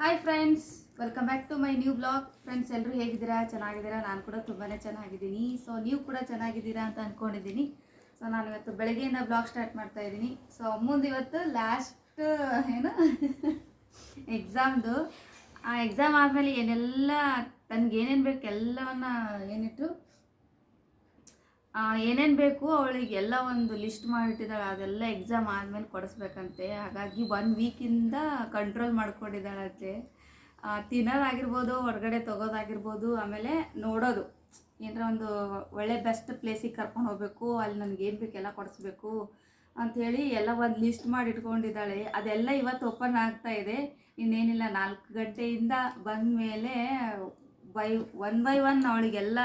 Hi friends welcome back to my new blog friends ಎಲ್ಲರೂ ಹೇಗಿದ್ದೀರಾ? ಚೆನ್ನಾಗಿದ್ದೀರಾ? ನಾನು ಕೂಡ ತುಂಬಾ ಚೆನ್ನಾಗಿದ್ದೀನಿ. ಸೊ ನೀವು ಕೂಡ ಚೆನ್ನಾಗಿದ್ದೀರಾ ಅಂತ ಅಂದ್ಕೊಂಡಿದ್ದೀನಿ ಸೊ ನಾನು ಇವತ್ತು ಬೆಳಗ್ಗೆಯಿಂದ ಬ್ಲಾಗ್ ಸ್ಟಾರ್ಟ್ ಮಾಡ್ತಾ ಇದ್ದೀನಿ. ಸೊ ಮುಂದೆ ಇವತ್ತು ಲಾಸ್ಟ್ ಏನು ಎಕ್ಸಾಮ್ದು ಆ ಎಕ್ಸಾಮ್ ಆದಮೇಲೆ ಏನೆಲ್ಲ ತನಗೇನೇನು ಬೇಕು, ಎಲ್ಲವನ್ನ ಏನಿಟ್ಟು ಏನೇನು ಬೇಕು ಅವಳಿಗೆ ಎಲ್ಲ ಒಂದು ಲಿಸ್ಟ್ ಮಾಡಿಟ್ಟಿದ್ದಾಳೆ, ಅದೆಲ್ಲ ಎಕ್ಸಾಮ್ ಆದಮೇಲೆ ಕೊಡಿಸ್ಬೇಕಂತೆ. ಹಾಗಾಗಿ ಒನ್ ವೀಕಿಂದ ಕಂಟ್ರೋಲ್ ಮಾಡ್ಕೊಂಡಿದ್ದಾಳಂತೆ ತಿನ್ನೋದಾಗಿರ್ಬೋದು, ಹೊರಗಡೆ ತೊಗೋದಾಗಿರ್ಬೋದು, ಆಮೇಲೆ ನೋಡೋದು. ಏನರ ಒಂದು ಒಳ್ಳೆ ಬೆಸ್ಟ್ ಪ್ಲೇಸಿಗೆ ಕರ್ಕೊಂಡು ಹೋಗಬೇಕು, ಅಲ್ಲಿ ನನಗೆ ಏನು ಬೇಕು ಎಲ್ಲ ಕೊಡಿಸ್ಬೇಕು ಅಂಥೇಳಿ ಎಲ್ಲ ಒಂದು ಲಿಸ್ಟ್ ಮಾಡಿ ಇಟ್ಕೊಂಡಿದ್ದಾಳೆ ಅದೆಲ್ಲ ಇವತ್ತು ಓಪನ್ ಆಗ್ತಾ ಇದೆ. ಇನ್ನೇನಿಲ್ಲ, ನಾಲ್ಕು ಗಂಟೆಯಿಂದ ಬಂದ ಮೇಲೆ ಬೈ ಒನ್ ಬೈ ಒನ್ ಅವಳಿಗೆಲ್ಲ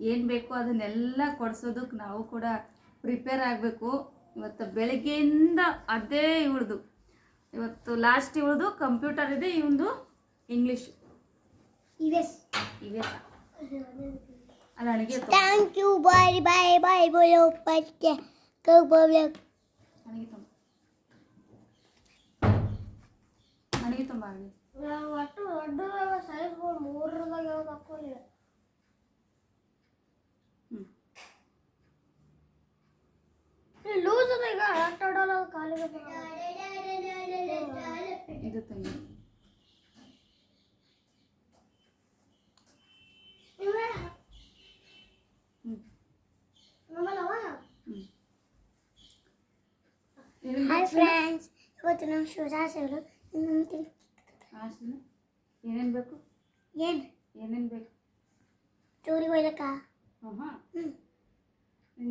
ಏನು ಬೇಕು ಅದನ್ನೆಲ್ಲ ಕೊಡಿಸೋದಕ್ಕೆ ನಾವು ಕೂಡ ಪ್ರಿಪೇರ್ ಆಗಬೇಕು ಇವತ್ತು ಬೆಳಗ್ಗೆಯಿಂದ ಅದೇ ಇವಳ್ದು ಇವತ್ತು ಲಾಸ್ಟ್ ಇವಳ್ದು ಕಂಪ್ಯೂಟರ್ ಇದೆ ಇವನು English Thank you. Bye bye. Bolo patte. Go bolo. ನನಗೆ ತುಂಬ ನನಗೆ ತುಂಬ ಆಗಲಿ ಒಟ್ಟು ದೊಡ್ಡ ಸೈಜ್ಗಳು ಮೂರರದಾಗ ಯಾವ್ದು ಲೂಸ್ ಅದ ಈಗ ಆಟ ಆಡೋಲ್ಲ ಕಾಲಿಗೆ ಇದು ತಂಗಿ ಹ್ಞೂ ಹ್ಞೂ ಹಾಯ್ ಫ್ರೆಂಡ್ಸ್ ಇವತ್ತು ನಮ್ಮ ಶಿವದಾಸರು ಆಶಿನ ಏನೇನು ಬೇಕು ಏನು ಏನೇನು ಬೇಕು ಚೂರಿ ಒಯ್ದಕ್ಕ ಹಾಂ ಹಾಂ ಹ್ಞೂ ನಿಮ್ಗೆ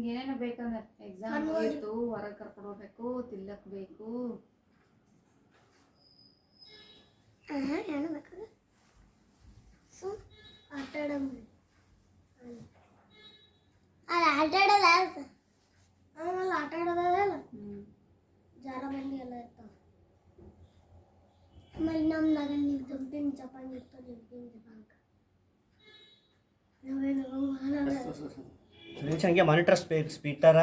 ಏನೇನೋ ಬೇಕಂದ್ರೆ ಎಕ್ಸಾಮ್ ಸಣ್ಣ ಹೋಗಿತ್ತು ಹೊರಗೆ ಕರ್ಕೊಂಡು ಹೋಗ್ಬೇಕು ತಿಲ್ಲಕ್ ಬೇಕು ಹಾಂ ಏನು ಬೇಕು ಸೊ ಆಟ ಆಡೋದು ಅಲ್ಲ ಆಟ ಆಡೋದ ಆಮೇಲೆ ಆಟ ಆಡೋದಲ್ಲ ಹ್ಞೂ ಜಾರ ಬಂಡಿ ಎಲ್ಲ ಇರ್ತಾವ ಆಮೇಲೆ ನಮ್ದಾಗ ನೀವು ದುಡ್ಡಿನ ಜಪಾನ್ ಇರ್ತದೆ ದುಡ್ಡಿನ ಜಪಾನ್ಕ ನಾವೇನು ಹಂಗೆ ಮಾನಿಟರ್ ಸ್ಪೇ ಸ್ಪೀಕರ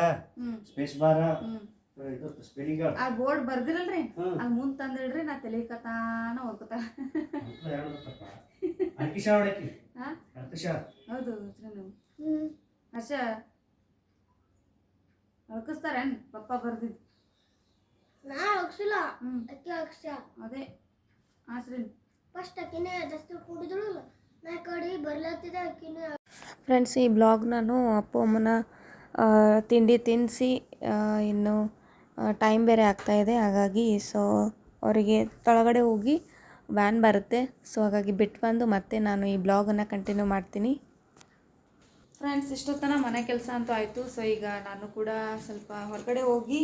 ಸ್ಪೇಸ್ ಬಾರ ಹ್ಞೂ ಇದು ಸ್ಪೆಲ್ಲಿಂಗ್ ಆ ಬೋರ್ಡ್ ಬರ್ದಿರಲ್ರಿ? ಅಲ್ಲಿ ಮುಂದ್ ತಂದಿಡ್ರಿ ನಾ ತಲೆ ಕತಾನ ಹೋಗ್ಕೊತ ಅಂಕಿಶ ಹೊಡಕಿ ಹಾಂ ಅಂಕಿಶ. ಹೌದು ಹೆಸ್ರು ಹರ್ಷ ಅಳ್ಕಿಸ್ತಾರೇನು? ಪಪ್ಪ ಬರ್ದಿದ್ದು ನಾ ಅಕ್ಕಿ ಅದೇ. ಆಸ್ರಿನ್. ಫಸ್ಟ್ ಅಕ್ಕಿನೇ ಜಾಸ್ತಿ ಕೂಡಿದಳು ನಾ ಕಡಿ ಬರ್ಲತ್ತಿದ್ದೆ ಅಕ್ಕಿನೇ ಫ್ರೆಂಡ್ಸ್, ಈ ಬ್ಲಾಗ್ ನಾನು ಅಪ್ಪ, ಅಮ್ಮನ ತಿಂಡಿ ತಿನ್ನಿಸಿ ಇನ್ನು ಟೈಮ್ ಬೇರೆ ಆಗ್ತಾಯಿದೆ ಹಾಗಾಗಿ ಸೊ ಅವರಿಗೆ ತೊಳಗಡೆ ಹೋಗಿ ವ್ಯಾನ್ ಬರುತ್ತೆ. ಸೊ ಹಾಗಾಗಿ ಬಿಟ್ಟು ಬಂದು ಮತ್ತೆ ನಾನು ಈ ಬ್ಲಾಗನ್ನು ಕಂಟಿನ್ಯೂ ಮಾಡ್ತೀನಿ. ಫ್ರೆಂಡ್ಸ್ ಇಷ್ಟೊತ್ತನ ಮನೆ ಕೆಲಸ ಅಂತೂ ಆಯಿತು. ಸೊ ಈಗ ನಾನು ಕೂಡ ಸ್ವಲ್ಪ ಹೊರಗಡೆ ಹೋಗಿ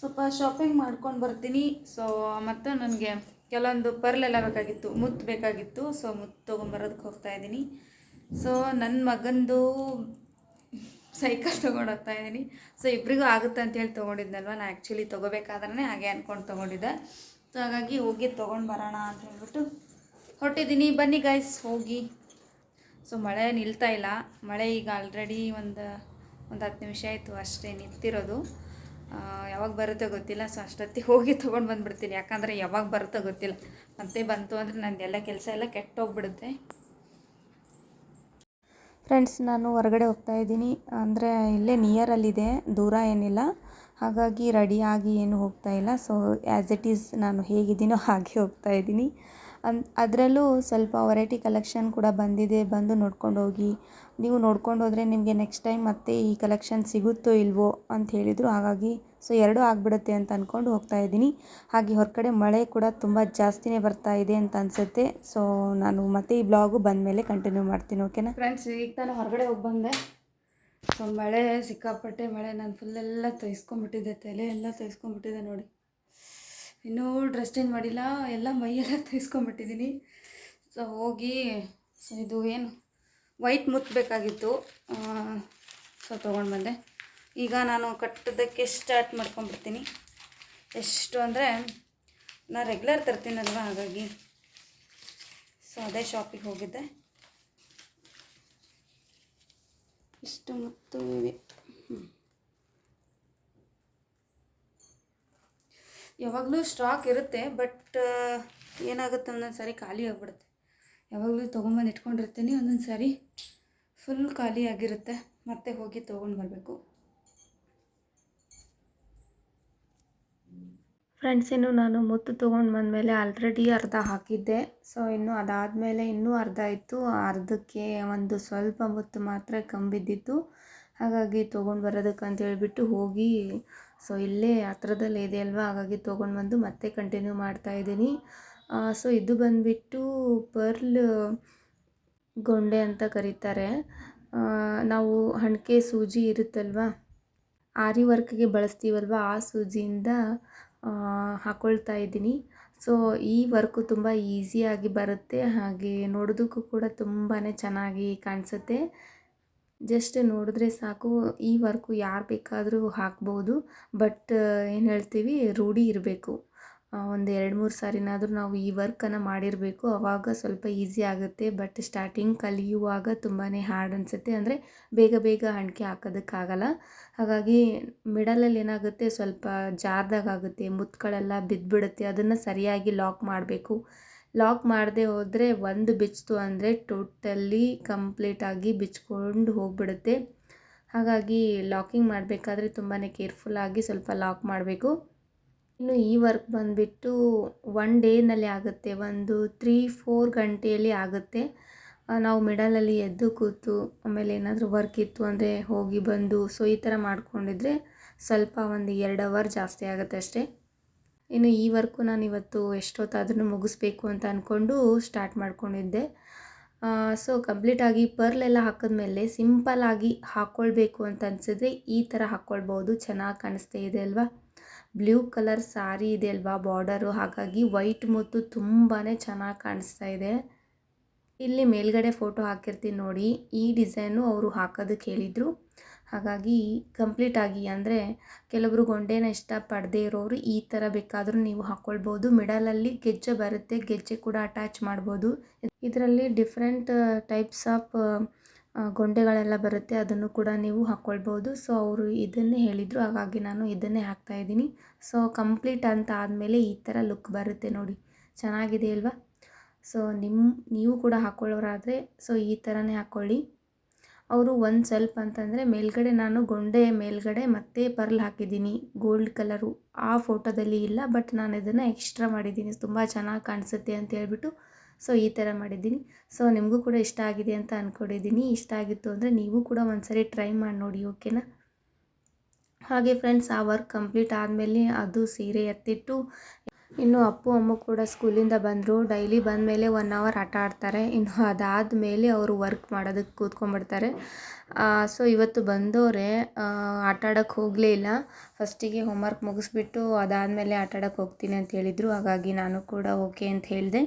ಸ್ವಲ್ಪ ಶಾಪಿಂಗ್ ಮಾಡ್ಕೊಂಡು ಬರ್ತೀನಿ. ಸೊ ಮತ್ತು ನನಗೆ ಕೆಲವೊಂದು ಪರ್ಲೆಲ್ಲ ಬೇಕಾಗಿತ್ತು, ಮುತ್ತು ಬೇಕಾಗಿತ್ತು. ಸೊ ಮುತ್ತು ತೊಗೊಂಬರೋದಕ್ಕೆ ಹೋಗ್ತಾ ಇದ್ದೀನಿ. ಸೊ ನನ್ನ ಮಗಂದು ಸೈಕಲ್ ತೊಗೊಂಡು ಹೋಗ್ತಾ ಇದ್ದೀನಿ. ಸೊ ಇಬ್ಬರಿಗೂ ಆಗುತ್ತೆ ಅಂತೇಳಿ ತೊಗೊಂಡಿದ್ನಲ್ವ? ನಾನು ಆ್ಯಕ್ಚುಲಿ ತೊಗೋಬೇಕಾದ್ರೆ ಹಾಗೆ ಅಂದ್ಕೊಂಡು ತೊಗೊಂಡಿದ್ದೆ. ಸೊ ಹಾಗಾಗಿ ಹೋಗಿ ತೊಗೊಂಡು ಬರೋಣ ಅಂತ ಹೇಳ್ಬಿಟ್ಟು ಹೊರಟಿದ್ದೀನಿ. ಬನ್ನಿ ಗೈಸ್ ಹೋಗಿ. ಸೊ ಮಳೆ ನಿಲ್ತಾ ಇಲ್ಲ. ಮಳೆ ಈಗ ಆಲ್ರೆಡಿ ಒಂದು ಒಂದು ಹತ್ತು ನಿಮಿಷ ಆಯಿತು ಅಷ್ಟೇ ನಿಂತಿರೋದು. ಯಾವಾಗ ಬರುತ್ತೋ ಗೊತ್ತಿಲ್ಲ. ಸೊ ಅಷ್ಟೊತ್ತಿಗೆ ಹೋಗಿ ತೊಗೊಂಡು ಬಂದುಬಿಡ್ತೀನಿ. ಯಾಕಂದರೆ ಯಾವಾಗ ಬರುತ್ತೋ ಗೊತ್ತಿಲ್ಲ. ಮತ್ತೆ ಬಂತು ಅಂದರೆ ಎಲ್ಲ ಕೆಲಸ ಎಲ್ಲ ಕೆಟ್ಟೋಗ್ಬಿಡುತ್ತೆ. ಫ್ರೆಂಡ್ಸ್ ನಾನು ಹೊರಗಡೆ ಹೋಗ್ತಾ ಇದ್ದೀನಿ. ಅಂದರೆ ಇಲ್ಲೇ ನಿಯರಲ್ಲಿದೆ ದೂರ ಏನಿಲ್ಲ. ಹಾಗಾಗಿ ರೆಡಿಯಾಗಿ ಏನು ಹೋಗ್ತಾ ಇಲ್ಲ. ಸೊ ಆ್ಯಸ್ ಇಟ್ ಈಸ್ ನಾನು ಹೇಗಿದ್ದೀನೋ ಹಾಗೆ ಹೋಗ್ತಾ ಇದ್ದೀನಿ. ಅದರಲ್ಲೂ ಸ್ವಲ್ಪ ವೆರೈಟಿ ಕಲೆಕ್ಷನ್ ಕೂಡ ಬಂದಿದೆ. ಬಂದು ನೋಡ್ಕೊಂಡು ಹೋಗಿ. ನೀವು ನೋಡ್ಕೊಂಡು ಹೋದರೆ ನಿಮಗೆ ನೆಕ್ಸ್ಟ್ ಟೈಮ್ ಮತ್ತೆ ಈ ಕಲೆಕ್ಷನ್ ಸಿಗುತ್ತೋ ಇಲ್ವೋ ಅಂತ ಹೇಳಿದರು. ಹಾಗಾಗಿ ಸೊ ಎರಡೂ ಆಗಿಬಿಡುತ್ತೆ ಅಂತ ಅಂದ್ಕೊಂಡು ಹೋಗ್ತಾ ಇದ್ದೀನಿ. ಹಾಗೆ ಹೊರಗಡೆ ಮಳೆ ಕೂಡ ತುಂಬ ಜಾಸ್ತಿನೇ ಬರ್ತಾ ಇದೆ ಅಂತ ಅನಿಸುತ್ತೆ. ಸೊ ನಾನು ಮತ್ತೆ ಈ ಬ್ಲಾಗು ಬಂದಮೇಲೆ ಕಂಟಿನ್ಯೂ ಮಾಡ್ತೀನಿ ಓಕೆನಾ ಫ್ರೆಂಡ್ಸ್ ಈಗ ನಾನು ಹೊರಗಡೆ ಹೋಗಿ ಬಂದೆ. ಸೊ ಮಳೆ, ಸಿಕ್ಕಾಪಟ್ಟೆ ಮಳೆ, ನಾನು ಫುಲ್ಲೆಲ್ಲ ತೊಯ್ಸ್ಕೊಂಬಿಟ್ಟಿದ್ದೆ ತಲೆ ಎಲ್ಲ ತೊಯ್ಸ್ಕೊಂಬಿಟ್ಟಿದೆ ನೋಡಿ. ಇನ್ನೂ ಡ್ರೆಸ್ ಚೇಂಜ್ ಮಾಡಿಲ್ಲ, ಎಲ್ಲ ಮೈಯೆಲ್ಲ ತೊಯ್ಸ್ಕೊಂಬಿಟ್ಟಿದ್ದೀನಿ ಸೊ ಹೋಗಿ ಸೊ ಇದು ಏನು ವೈಟ್ ಮುತ್ತಬೇಕಾಗಿತ್ತು ಸೊ ತೊಗೊಂಡು ಬಂದೆ. ಈಗ ನಾನು ಕಟ್ಟೋದಕ್ಕೆ ಸ್ಟಾರ್ಟ್ ಮಾಡ್ಕೊಂಡ್ಬಿಡ್ತೀನಿ. ಎಷ್ಟು ಅಂದರೆ ನಾನು ರೆಗ್ಯುಲರ್ ತರ್ತೀನಲ್ವ ಹಾಗಾಗಿ. ಸೊ ಅದೇ ಶಾಪಿಗೆ ಹೋಗಿದ್ದೆ. ಇಷ್ಟು ಮುತ್ತು ಇವೆ. ಹ್ಮ್. ಯಾವಾಗಲೂ ಸ್ಟಾಕ್ ಇರುತ್ತೆ ಬಟ್ ಏನಾಗುತ್ತೆ ಒಂದೊಂದು ಸಾರಿ ಖಾಲಿ ಆಗಿಬಿಡುತ್ತೆ. ಯಾವಾಗಲೂ ತೊಗೊಂಬಂದು ಇಟ್ಕೊಂಡಿರ್ತೀನಿ, ಒಂದೊಂದು ಸಾರಿ ಫುಲ್ ಖಾಲಿ ಆಗಿರುತ್ತೆ. ಮತ್ತೆ ಹೋಗಿ ತೊಗೊಂಡು ಬರಬೇಕು. ಫ್ರೆಂಡ್ಸ್ ಇನ್ನು ನಾನು ಮುತ್ತು ತೊಗೊಂಡು ಬಂದಮೇಲೆ ಆಲ್ರೆಡಿ ಅರ್ಧ ಹಾಕಿದ್ದೆ. ಸೊ ಇನ್ನು ಅದಾದಮೇಲೆ ಇನ್ನೂ ಅರ್ಧ ಇತ್ತು. ಅರ್ಧಕ್ಕೆ ಒಂದು ಸ್ವಲ್ಪ ಮುತ್ತು ಮಾತ್ರ ಕಂಬಿದ್ದಿತ್ತು. ಹಾಗಾಗಿ ತೊಗೊಂಡು ಬರೋದಕ್ಕೆ ಅಂತ ಹೇಳಿಬಿಟ್ಟು ಹೋಗಿ ಸೊ ಇಲ್ಲೇ ಹತ್ರದಲ್ಲೇ ಇದೆ ಅಲ್ವಾ? ಹಾಗಾಗಿ ತೊಗೊಂಡು ಬಂದು ಮತ್ತೆ ಕಂಟಿನ್ಯೂ ಮಾಡ್ತಾ ಇದ್ದೀನಿ. ಸೊ ಇದು ಬಂದುಬಿಟ್ಟು ಪರ್ಲ್ ಗೊಂಡೆ ಅಂತ ಕರೀತಾರೆ. ನಾವು ಹಣಿಕೆ ಸೂಜಿ ಇರುತ್ತಲ್ವಾ? ಆರಿ ವರ್ಕ್ಗೆ ಬಳಸ್ತೀವಲ್ವ? ಆ ಸೂಜಿಯಿಂದ ಹಾಕ್ಕೊಳ್ತಾ ಇದ್ದೀನಿ. ಸೊ ಈ ವರ್ಕು ತುಂಬ ಈಸಿಯಾಗಿ ಬರುತ್ತೆ. ಹಾಗೆ ನೋಡೋದಕ್ಕೂ ಕೂಡ ತುಂಬಾ ಚೆನ್ನಾಗಿ ಕಾಣಿಸುತ್ತೆ. ಜಸ್ಟ್ ನೋಡಿದ್ರೆ ಸಾಕು, ಈ ವರ್ಕು ಯಾರು ಬೇಕಾದರೂ ಹಾಕ್ಬೋದು. ಬಟ್, ಏನು ಹೇಳ್ತೀವಿ, ರೂಢಿ ಇರಬೇಕು. ಒಂದು ಎರಡು ಮೂರು ಸಾರಿನಾದರೂ ನಾವು ಈ ವರ್ಕನ್ನು ಮಾಡಿರಬೇಕು. ಆವಾಗ ಸ್ವಲ್ಪ ಈಸಿ ಆಗುತ್ತೆ. ಬಟ್ ಸ್ಟಾರ್ಟಿಂಗ್ ಕಲಿಯುವಾಗ ತುಂಬಾ ಹಾರ್ಡ್ ಅನಿಸುತ್ತೆ. ಅಂದರೆ ಬೇಗ ಬೇಗ ಅಣಿಕೆ ಹಾಕೋದಕ್ಕಾಗಲ್ಲ. ಹಾಗಾಗಿ ಮಿಡಲಲ್ಲಿ ಏನಾಗುತ್ತೆ, ಸ್ವಲ್ಪ ಜಾರ್ದಾಗ ಆಗುತ್ತೆ. ಮುತ್ತುಗಳೆಲ್ಲ ಬಿದ್ದುಬಿಡುತ್ತೆ ಅದನ್ನು ಸರಿಯಾಗಿ ಲಾಕ್ ಮಾಡಬೇಕು. ಲಾಕ್ ಮಾಡದೆ ಹೋದರೆ ಒಂದು ಬಿಚ್ಚಿತು ಅಂದರೆ ಟೋಟಲಿ ಕಂಪ್ಲೀಟಾಗಿ ಬಿಚ್ಕೊಂಡು ಹೋಗ್ಬಿಡುತ್ತೆ. ಹಾಗಾಗಿ ಲಾಕಿಂಗ್ ಮಾಡಬೇಕಾದ್ರೆ ತುಂಬಾ ಕೇರ್ಫುಲ್ಲಾಗಿ ಸ್ವಲ್ಪ ಲಾಕ್ ಮಾಡಬೇಕು. ಇನ್ನು ಈ ವರ್ಕ್ ಬಂದುಬಿಟ್ಟು ಒನ್ ಡೇನಲ್ಲಿ ಆಗುತ್ತೆ, ಒಂದು ತ್ರೀ, ಫೋರ್ ಗಂಟೆಯಲ್ಲಿ ಆಗುತ್ತೆ. ನಾವು ಮಿಡಲಲ್ಲಿ ಎದ್ದು ಕೂತು ಆಮೇಲೆ ಏನಾದರೂ ವರ್ಕ್ ಇತ್ತು ಅಂದರೆ ಹೋಗಿ ಬಂದು ಸೊ ಈ ಥರ ಮಾಡಿಕೊಂಡಿದ್ರೆ ಸ್ವಲ್ಪ ಒಂದು ಎರಡು ಅವರ್ ಜಾಸ್ತಿ ಆಗುತ್ತೆ ಅಷ್ಟೇ. ಇನ್ನು ಈ ವರ್ಕು ನಾನು ಇವತ್ತು ಎಷ್ಟೊತ್ತಾದ್ರೂ ಮುಗಿಸ್ಬೇಕು ಅಂತ ಅಂದ್ಕೊಂಡು ಸ್ಟಾರ್ಟ್ ಮಾಡ್ಕೊಂಡಿದ್ದೆ. ಸೊ ಕಂಪ್ಲೀಟಾಗಿ ಪರ್ಲೆಲ್ಲ ಹಾಕಿದ್ಮೇಲೆ ಸಿಂಪಲ್ಲಾಗಿ ಹಾಕ್ಕೊಳ್ಬೇಕು ಅಂತ ಅನಿಸಿದ್ರೆ ಈ ಥರ ಹಾಕ್ಕೊಳ್ಬೋದು ಚೆನ್ನಾಗಿ ಕಾಣಿಸ್ತಾ ಇದೆ ಅಲ್ವಾ? ಬ್ಲೂ ಕಲರ್ ಸಾರಿ ಇದೆ ಅಲ್ವಾ ಬಾರ್ಡರು ಹಾಗಾಗಿ ವೈಟ್ ಮುತ್ತು ತುಂಬಾ ಚೆನ್ನಾಗಿ ಕಾಣಿಸ್ತಾ ಇದೆ. ಇಲ್ಲಿ ಮೇಲ್ಗಡೆ ಫೋಟೋ ಹಾಕಿರ್ತೀನಿ ನೋಡಿ. ಈ ಡಿಸೈನು ಅವರು ಹಾಕೋದಕ್ಕೆ ಹೇಳಿದರು. ಹಾಗಾಗಿ ಕಂಪ್ಲೀಟಾಗಿ ಅಂದರೆ ಕೆಲವರು ಗೊಂಡೇನ ಇಷ್ಟಪಡದೇ ಇರೋರು ಈ ಥರ ಬೇಕಾದರೂ ನೀವು ಹಾಕ್ಕೊಳ್ಬೋದು ಮಿಡಲಲ್ಲಿ ಗೆಜ್ಜೆ ಬರುತ್ತೆ, ಗೆಜ್ಜೆ ಕೂಡ ಅಟ್ಯಾಚ್ ಮಾಡ್ಬೋದು. ಇದರಲ್ಲಿ ಡಿಫ್ರೆಂಟ್ ಟೈಪ್ಸ್ ಆಫ್ ಗೊಂಡೆಗಳೆಲ್ಲ ಬರುತ್ತೆ, ಅದನ್ನು ಕೂಡ ನೀವು ಹಾಕ್ಕೊಳ್ಬೋದು ಸೊ ಅವರು ಇದನ್ನೇ ಹೇಳಿದರು, ಹಾಗಾಗಿ ನಾನು ಇದನ್ನೇ ಹಾಕ್ತಾ ಇದ್ದೀನಿ. ಸೊ ಕಂಪ್ಲೀಟ್ ಅಂತ ಆದಮೇಲೆ ಈ ಥರ ಲುಕ್ ಬರುತ್ತೆ ನೋಡಿ. ಚೆನ್ನಾಗಿದೆ ಅಲ್ವಾ? ಸೊ ನಿಮ್ಮ ನೀವು ಕೂಡ ಹಾಕ್ಕೊಳ್ಳೋರಾದರೆ ಸೊ ಈ ಥರನೇ ಹಾಕ್ಕೊಳ್ಳಿ ಅವರು ಒಂದು ಸ್ವಲ್ಪ ಅಂತಂದರೆ ಮೇಲ್ಗಡೆ ನಾನು ಗೊಂಡೆ ಮೇಲ್ಗಡೆ ಮತ್ತೆ ಪರ್ಲ್ ಹಾಕಿದ್ದೀನಿ, ಗೋಲ್ಡ್ ಕಲರು. ಆ ಫೋಟೋದಲ್ಲಿ ಇಲ್ಲ, ಬಟ್ ನಾನು ಇದನ್ನು ಎಕ್ಸ್ಟ್ರಾ ಮಾಡಿದ್ದೀನಿ. ತುಂಬ ಚೆನ್ನಾಗಿ ಕಾಣಿಸುತ್ತೆ ಅಂತ ಹೇಳ್ಬಿಟ್ಟು ಸೊ ಈ ಥರ ಮಾಡಿದ್ದೀನಿ. ಸೊ ನಿಮಗೂ ಕೂಡ ಇಷ್ಟ ಆಗಿದೆ ಅಂತ ಅಂದ್ಕೊಂಡಿದ್ದೀನಿ ಇಷ್ಟ ಆಗಿತ್ತು ಅಂದರೆ ನೀವು ಕೂಡ ಒಂದ್ಸರಿ ಟ್ರೈ ಮಾಡಿ ನೋಡಿ, ಓಕೆನಾ? ಹಾಗೆ ಫ್ರೆಂಡ್ಸ್ ಆ ವರ್ಕ್ ಕಂಪ್ಲೀಟ್ ಆದಮೇಲೆ ಅದು ಸೀರೆ ಎತ್ತಿಟ್ಟು ಇನ್ನು ಅಪ್ಪು, ಅಮ್ಮ ಕೂಡ ಸ್ಕೂಲಿಂದ ಬಂದರು. ಡೈಲಿ ಬಂದ ಮೇಲೆ ಒನ್ ಅವರ್ ಆಟ ಆಡ್ತಾರೆ. ಇನ್ನು ಅದಾದ ಮೇಲೆ ಅವರು ವರ್ಕ್ ಮಾಡೋದಕ್ಕೆ ಕೂತ್ಕೊಂಡ್ಬಿಡ್ತಾರೆ. ಸೊ ಇವತ್ತು ಬಂದವರೆ ಆಟ ಆಡೋಕ್ಕೆ ಹೋಗಲೇ ಇಲ್ಲ. ಫಸ್ಟಿಗೆ ಹೋಮ್ವರ್ಕ್ ಮುಗಿಸ್ಬಿಟ್ಟು ಅದಾದಮೇಲೆ ಆಟ ಆಡೋಕ್ಕೆ ಹೋಗ್ತೀನಿ ಅಂತ ಹೇಳಿದರು. ಹಾಗಾಗಿ ನಾನು ಕೂಡ ಓಕೆ ಅಂತ ಹೇಳಿದೆ.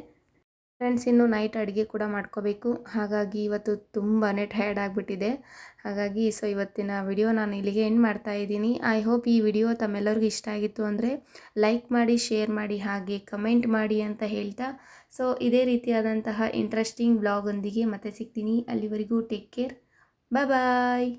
ಫ್ರೆಂಡ್ಸ್ ಇನ್ನು ನೈಟ್ ಅಡುಗೆ ಕೂಡ ಮಾಡ್ಕೋಬೇಕು. ಹಾಗಾಗಿ ಇವತ್ತು ತುಂಬಾ ಟಯರ್ಡ್ ಆಗಿಬಿಟ್ಟಿದೆ. ಹಾಗಾಗಿ ಸೊ ಇವತ್ತಿನ ವಿಡಿಯೋ ನಾನು ಇಲ್ಲಿಗೆ ಎಂಡ್ ಮಾಡ್ತಾ ಇದ್ದೀನಿ. ಐ ಹೋಪ್ ಈ ವಿಡಿಯೋ ತಮ್ಮೆಲ್ಲರಿಗೂ ಇಷ್ಟ ಆಗಿತ್ತು ಅಂದರೆ ಲೈಕ್ ಮಾಡಿ ಶೇರ್ ಮಾಡಿ, ಹಾಗೆ ಕಮೆಂಟ್ ಮಾಡಿ ಅಂತ ಹೇಳ್ತಾ. ಸೊ ಇದೇ ರೀತಿಯಾದಂತಹ ಇಂಟ್ರೆಸ್ಟಿಂಗ್ ಬ್ಲಾಗೊಂದಿಗೆ ಮತ್ತೆ ಸಿಗ್ತೀನಿ. ಅಲ್ಲಿವರೆಗೂ ಟೇಕ್ ಕೇರ್ ಬಾಯ್ ಬಾಯ್